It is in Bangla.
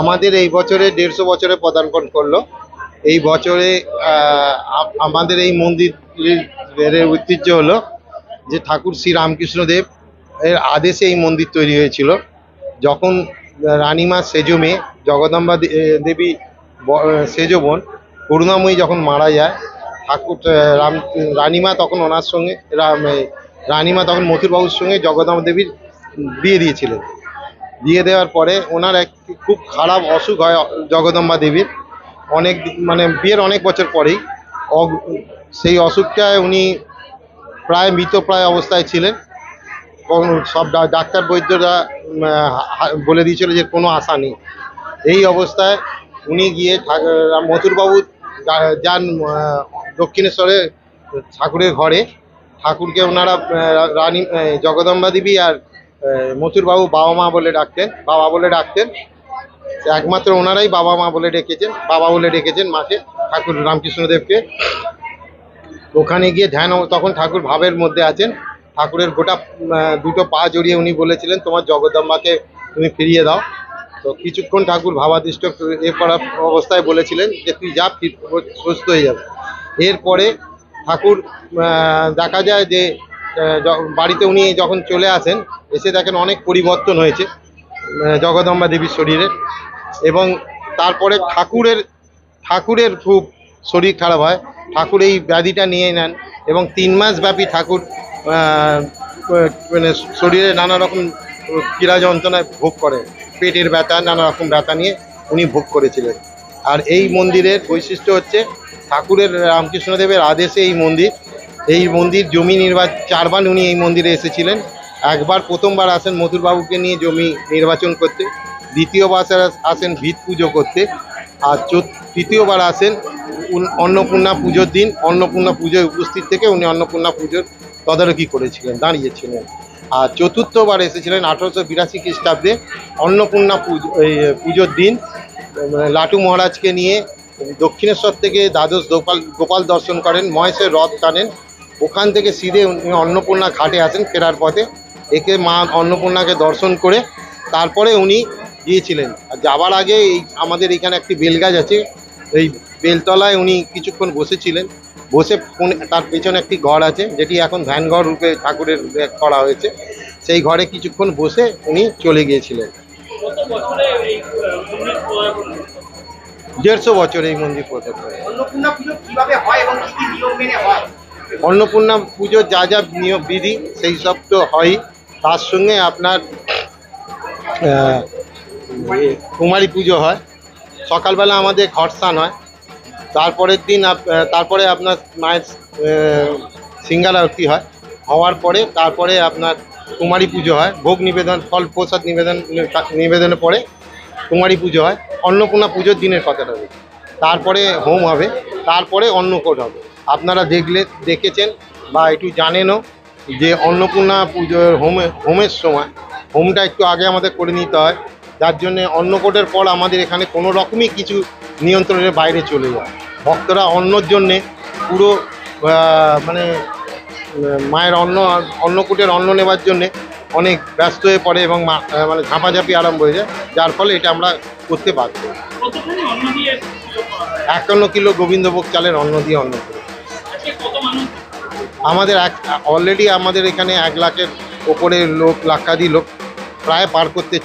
আমাদের এই বছরে দেড়শো বছরে পদার্পণ করল। এই বছরে আমাদের এই মন্দিরের ঐতিহ্য হলো যে ঠাকুর শ্রী রামকৃষ্ণদেব এর আদেশে এই মন্দির তৈরি হয়েছিল। যখন রানীমা সেজো মেয়ে, জগদম্বা দেবী সেজো বোন, করুণাময়ী যখন মারা যায়, ঠাকুর রাম, রানীমা তখন ওনার সঙ্গে রানীমা তখন মথুরবাবুর সঙ্গে জগদম্বা দেবীর বিয়ে দিয়েছিলেন। বিয়ে দেওয়ার পরে ওনার এক খুব খারাপ অসুখ হয় জগদম্বা দেবীর। অনেক মানে বিয়ের অনেক বছর পরেই। সেই অসুখটায় উনি প্রায় মৃতপ্রায় অবস্থায় ছিলেন। সব ডাক্তার বৈদ্যরা বলে দিয়েছিল যে কোনো আশা নেই। এই অবস্থায় উনি গিয়ে মথুরবাবু যান দক্ষিণেশ্বরে ঠাকুরের ঘরে। ঠাকুরকে ওনারা রানী জগদম্বা দেবী আর মথুরবাবু বাবা মা বলে ডাকতেন, বাবা বলে ডাকতেন। একমাত্র ওনারাই বাবা মা বলে ডেকেছেন, বাবা বলে ডেকেছেন মাকে, ঠাকুর রামকৃষ্ণদেবকে। ওখানে গিয়ে ধ্যান, তখন ঠাকুর ভাবের মধ্যে আছেন। ঠাকুরের গোটা দুটো পা জড়িয়ে উনি বলেছিলেন, তোমার জগদম্বাকে তুমি ফিরিয়ে দাও। তো কিছুক্ষণ ঠাকুর ভাবাদৃষ্ট এ করা অবস্থায় বলেছিলেন যে, তুই যা সুস্থ হয়ে যাবে। এরপরে ঠাকুর দেখা যায় যে, বাড়িতে উনি যখন চলে আসেন এসে দেখেন অনেক পরিবর্তন হয়েছে জগদম্বা দেবীর শরীরে এবং তারপরে ঠাকুরের ঠাকুরের খুব শরীর খারাপ হয়। ঠাকুর এই ব্যাধিটা নিয়ে নেন এবং তিন মাস ব্যাপী ঠাকুর মানে শরীরে নানা রকম যন্ত্রণায় ভোগ করে। পেটের ব্যথা, নানা রকম ব্যথা নিয়ে উনি ভোগ করেছিলেন। আর এই মন্দিরের বৈশিষ্ট্য হচ্ছে ঠাকুরের রামকৃষ্ণদেবের আদেশে এই মন্দির এই মন্দির জমি নির্বাচন, চারবার উনি এই মন্দিরে এসেছিলেন। একবার প্রথমবার আসেন মধুরবাবুকে নিয়ে জমি নির্বাচন করতে, দ্বিতীয়বার আসেন- ভিত পুজো করতে, আর তৃতীয়বার আসেন অন্নপূর্ণা পুজোর দিন, অন্নপূর্ণা পুজোয় উপস্থিত থেকে উনি অন্নপূর্ণা পুজোর তদারকি করেছিলেন, দাঁড়িয়েছিলেন। আর চতুর্থবার এসেছিলেন আঠারোশো বিরাশি খ্রিস্টাব্দে অন্নপূর্ণা পুজো পুজোর দিন মানে লাটু মহারাজকে নিয়ে দক্ষিণেশ্বর থেকে দ্বাদশ গোপাল গোপাল দর্শন করেন, মহেশের রথ টানেন, ওখান থেকে সিধে উনি অন্নপূর্ণা ঘাটে আসেন, ফেরার পথে। একে মা অন্নপূর্ণাকে দর্শন করে তারপরে উনি গিয়েছিলেন। আর যাওয়ার আগে এই আমাদের এখানে একটি বেলগাছ আছে এই বেলতলায় উনি কিছুক্ষণ বসেছিলেন। বসে তার পেছনে একটি ঘর আছে যেটি এখন ধ্যানঘর রূপে ঠাকুরের করা হয়েছে। সেই ঘরে কিছুক্ষণ বসে উনি চলে গিয়েছিলেন? দেড়শো বছর এই মন্দির প্রতিষ্ঠা অন্নপূর্ণা পুজো যা যা নিয়ম বিধি সেই সব তো হয়ই। তার সঙ্গে আপনার কুমারী পুজো হয়। সকালবেলা আমাদের ঘট স্নান হয়। তারপরের দিন তারপরে আপনার মায়ের আহ, সিঙ্গার আরতি হয়। হওয়ার পরে তারপরে আপনার কুমারী পুজো হয়। ভোগ নিবেদন ফল প্রসাদ নিবেদন নিবেদনের পরে কুমারী পুজো হয়। অন্নপূর্ণা পুজোর দিনের কথাটা বলছি তারপরে হোম হবে। তারপরে অন্নকোট হবে। আপনারা দেখলে দেখেছেন বা একটু জানেনও যে অন্নপূর্ণা পুজোর হোমে হোমের সময় হোমটা একটু আগে আমাদের করে নিতে হয়। যার জন্যে অন্নকোটের পর আমাদের এখানে কোনো রকমই কিছু নিয়ন্ত্রণের বাইরে চলে যায়। ভক্তরা অন্নর জন্যে পুরো মানে মায়ের অন্ন অন্নকূটের অন্ন নেবার জন্যে অনেক ব্যস্ত হয়ে পড়ে এবং মানে ঝাঁপাঝাঁপি আরম্ভ হয়ে যায়। যার ফলে এটা আমরা করতে বাধ্য একান্ন কিলো গোবিন্দভোগ চালের অন্ন দিয়ে অন্ন করি। আমাদের এক অলরেডি আমাদের এখানে এক লাখের ওপরে লোক লাখাদি লোক প্রায় পার করতে